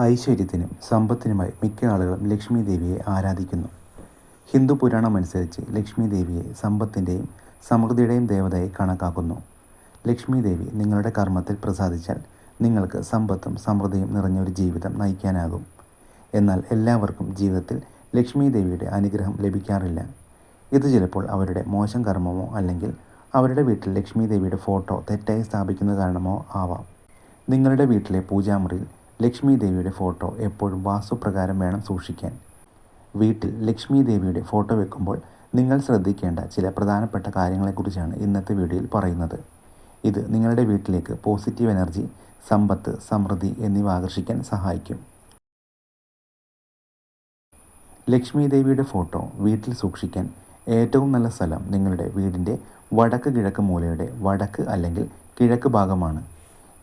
ഐശ്വര്യത്തിനും സമ്പത്തിനുമായി മിക്ക ആളുകളും ലക്ഷ്മി ദേവിയെ ആരാധിക്കുന്നു. ഹിന്ദു പുരാണം അനുസരിച്ച് ലക്ഷ്മി ദേവിയെ സമ്പത്തിന്റെയും സമൃദ്ധിയുടെയും ദേവതയെ കണക്കാക്കുന്നു. ലക്ഷ്മി ദേവി നിങ്ങളുടെ കർമ്മത്തിൽ പ്രസാദിച്ചാൽ നിങ്ങൾക്ക് സമ്പത്തും സമൃദ്ധിയും നിറഞ്ഞൊരു ജീവിതം നയിക്കാനാകും. എന്നാൽ എല്ലാവർക്കും ജീവിതത്തിൽ ലക്ഷ്മി ദേവിയുടെ അനുഗ്രഹം ലഭിക്കാറില്ല. ഇത് ചിലപ്പോൾ അവരുടെ മോശം കർമ്മമോ അല്ലെങ്കിൽ അവരുടെ വീട്ടിൽ ലക്ഷ്മി ദേവിയുടെ ഫോട്ടോ തെറ്റായി സ്ഥാപിക്കുന്ന കാരണമോ ആവാം. നിങ്ങളുടെ വീട്ടിലെ പൂജാമുറിയിൽ ലക്ഷ്മി ദേവിയുടെ ഫോട്ടോ എപ്പോഴും വാസ്തുപ്രകാരം വേണം സൂക്ഷിക്കാൻ. വീട്ടിൽ ലക്ഷ്മി ദേവിയുടെ ഫോട്ടോ വെക്കുമ്പോൾ നിങ്ങൾ ശ്രദ്ധിക്കേണ്ട ചില പ്രധാനപ്പെട്ട കാര്യങ്ങളെക്കുറിച്ചാണ് ഇന്നത്തെ വീഡിയോയിൽ പറയുന്നത്. ഇത് നിങ്ങളുടെ വീട്ടിലേക്ക് പോസിറ്റീവ് എനർജി സമ്പത്ത് സമൃദ്ധി എന്നിവ ആകർഷിക്കാൻ സഹായിക്കും. ലക്ഷ്മി ദേവിയുടെ ഫോട്ടോ വീട്ടിൽ സൂക്ഷിക്കാൻ ഏറ്റവും നല്ല സ്ഥലം നിങ്ങളുടെ വീടിന്റെ വടക്ക് കിഴക്ക് മൂലയുടെ വടക്ക് അല്ലെങ്കിൽ കിഴക്ക് ഭാഗമാണ്.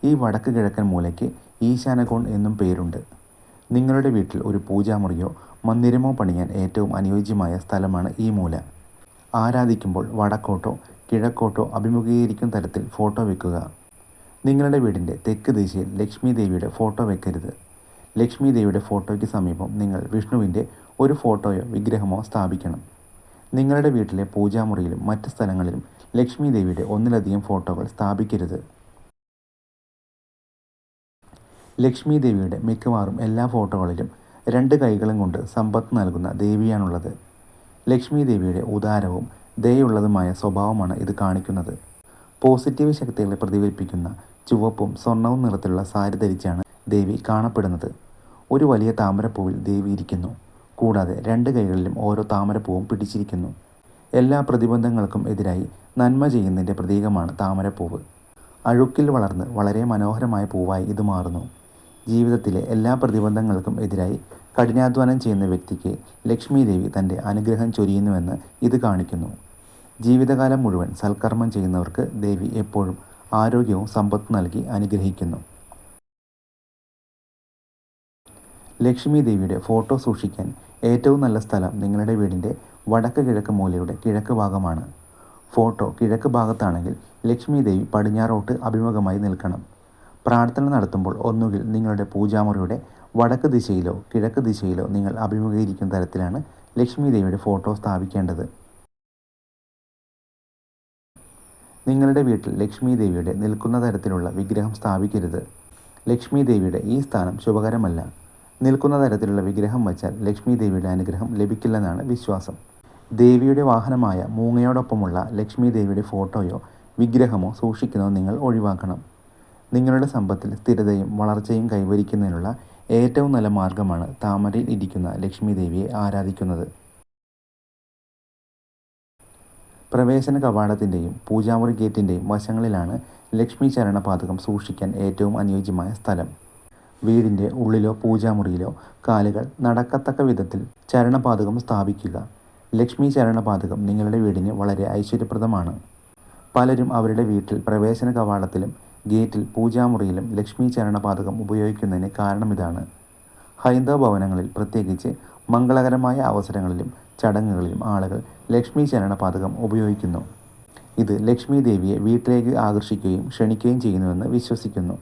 ഈ വടക്ക് കിഴക്കൻ മൂലയ്ക്ക് ഈശാനകോൺ എന്നും പേരുണ്ട്. നിങ്ങളുടെ വീട്ടിൽ ഒരു പൂജാമുറിയോ മന്ദിരമോ പണിയാൻ ഏറ്റവും അനുയോജ്യമായ സ്ഥലമാണ് ഈ മൂല. ആരാധിക്കുമ്പോൾ വടക്കോട്ടോ കിഴക്കോട്ടോ അഭിമുഖീകരിക്കുന്ന തരത്തിൽ ഫോട്ടോ വെക്കുക. നിങ്ങളുടെ വീടിന്റെ തെക്ക് ദിശയിൽ ലക്ഷ്മി ദേവിയുടെ ഫോട്ടോ വെക്കരുത്. ലക്ഷ്മി ദേവിയുടെ ഫോട്ടോയ്ക്ക് സമീപം നിങ്ങൾ വിഷ്ണുവിന്റെ ഒരു ഫോട്ടോയോ വിഗ്രഹമോ സ്ഥാപിക്കണം. നിങ്ങളുടെ വീട്ടിലെ പൂജാമുറിയിലും മറ്റ് സ്ഥലങ്ങളിലും ലക്ഷ്മി ദേവിയുടെ ഒന്നിലധികം ഫോട്ടോകൾ സ്ഥാപിക്കരുത്. ലക്ഷ്മി ദേവിയുടെ മിക്കവാറും എല്ലാ ഫോട്ടോകളിലും രണ്ട് കൈകളും കൊണ്ട് സമ്പത്ത് നൽകുന്ന ദേവിയാണുള്ളത്. ലക്ഷ്മി ദേവിയുടെ ഉദാരവും ദയുള്ളതുമായ സ്വഭാവമാണ് ഇത് കാണിക്കുന്നത്. പോസിറ്റീവ് ശക്തികളെ പ്രതിഫലിപ്പിക്കുന്ന ചുവപ്പും സ്വർണവും നിറത്തിലുള്ള സാരി ധരിച്ചാണ് ദേവി കാണപ്പെടുന്നത്. ഒരു വലിയ താമരപ്പൂവിൽ ദേവി ഇരിക്കുന്നു. കൂടാതെ രണ്ട് കൈകളിലും ഓരോ താമരപ്പൂവും പിടിച്ചിരിക്കുന്നു. എല്ലാ പ്രതിബന്ധങ്ങൾക്കും എതിരായി നന്മ ചെയ്യുന്നതിന്റെ പ്രതീകമാണ് താമരപ്പൂവ്. അഴുക്കിൽ വളർന്ന് വളരെ മനോഹരമായ പൂവായി ഇത് മാറുന്നു. ജീവിതത്തിലെ എല്ലാ പ്രതിബന്ധങ്ങൾക്കും എതിരായി കഠിനാധ്വാനം ചെയ്യുന്ന വ്യക്തിക്ക് ലക്ഷ്മി ദേവി തന്റെ അനുഗ്രഹം ചൊരിയുന്നുവെന്ന് ഇത് കാണിക്കുന്നു. ജീവിതകാലം മുഴുവൻ സൽക്കർമ്മം ചെയ്യുന്നവർക്ക് ദേവി എപ്പോഴും ആരോഗ്യവും സമ്പത്ത് നൽകി അനുഗ്രഹിക്കുന്നു. ലക്ഷ്മി ദേവിയുടെ ഫോട്ടോ സൂക്ഷിക്കാൻ ഏറ്റവും നല്ല സ്ഥലം നിങ്ങളുടെ വീടിന്റെ വടക്ക് കിഴക്ക് മൂലയുടെ കിഴക്ക് ഭാഗമാണ്. ഫോട്ടോ കിഴക്ക് ഭാഗത്താണെങ്കിൽ ലക്ഷ്മി ദേവി പടിഞ്ഞാറോട്ട് അഭിമുഖമായി നിൽക്കണം. പ്രാർത്ഥന നടത്തുമ്പോൾ ഒന്നുകിൽ നിങ്ങളുടെ പൂജാമുറിയുടെ വടക്ക് ദിശയിലോ കിഴക്ക് ദിശയിലോ നിങ്ങൾ അഭിമുഖീകരിക്കുന്ന തരത്തിലാണ് ലക്ഷ്മി ദേവിയുടെ ഫോട്ടോ സ്ഥാപിക്കേണ്ടത്. നിങ്ങളുടെ വീട്ടിൽ ലക്ഷ്മി ദേവിയുടെ നിൽക്കുന്ന തരത്തിലുള്ള വിഗ്രഹം സ്ഥാപിക്കരുത്. ലക്ഷ്മി ദേവിയുടെ ഈ സ്ഥാനം ശുഭകരമല്ല. നിൽക്കുന്ന തരത്തിലുള്ള വിഗ്രഹം വച്ചാൽ ലക്ഷ്മി ദേവിയുടെ അനുഗ്രഹം ലഭിക്കില്ലെന്നാണ് വിശ്വാസം. ദേവിയുടെ വാഹനമായ മൂങ്ങയോടൊപ്പമുള്ള ലക്ഷ്മി ദേവിയുടെ ഫോട്ടോയോ വിഗ്രഹമോ സൂക്ഷിക്കുന്നത് നിങ്ങൾ ഒഴിവാക്കണം. നിങ്ങളുടെ സമ്പത്തിൽ സ്ഥിരതയും വളർച്ചയും കൈവരിക്കുന്നതിനുള്ള ഏറ്റവും നല്ല മാർഗമാണ് താമരയിൽ ഇരിക്കുന്ന ലക്ഷ്മി ദേവിയെ ആരാധിക്കുന്നത്. പ്രവേശന കവാടത്തിന്റെയും പൂജാമുറി ഗേറ്റിന്റെയും വശങ്ങളിലാണ് ലക്ഷ്മി ചരണപാതകം സൂക്ഷിക്കാൻ ഏറ്റവും അനുയോജ്യമായ സ്ഥലം. വീടിന്റെ ഉള്ളിലോ പൂജാമുറിയിലോ കാലുകൾ നടക്കത്തക്ക വിധത്തിൽ ചരണപാതകം സ്ഥാപിക്കുക. ലക്ഷ്മി ചരണപാതകം നിങ്ങളുടെ വീടിന് വളരെ ഐശ്വര്യപ്രദമാണ്. പലരും അവരുടെ വീട്ടിൽ പ്രവേശന കവാടത്തിലും ഗേറ്റിൽ പൂജാമുറിയിലും ലക്ഷ്മി ചരണപാതകം ഉപയോഗിക്കുന്നതിന് കാരണമിതാണ് ഹൈന്ദവ ഭവനങ്ങളിൽ പ്രത്യേകിച്ച് മംഗളകരമായ അവസരങ്ങളിലും ചടങ്ങുകളിലും ആളുകൾ ലക്ഷ്മി ചരണപാതകം ഉപയോഗിക്കുന്നു. ഇത് ലക്ഷ്മി ദേവിയെ വീട്ടിലേക്ക് ആകർഷിക്കുകയും ക്ഷണിക്കുകയും ചെയ്യുന്നുവെന്ന് വിശ്വസിക്കുന്നു.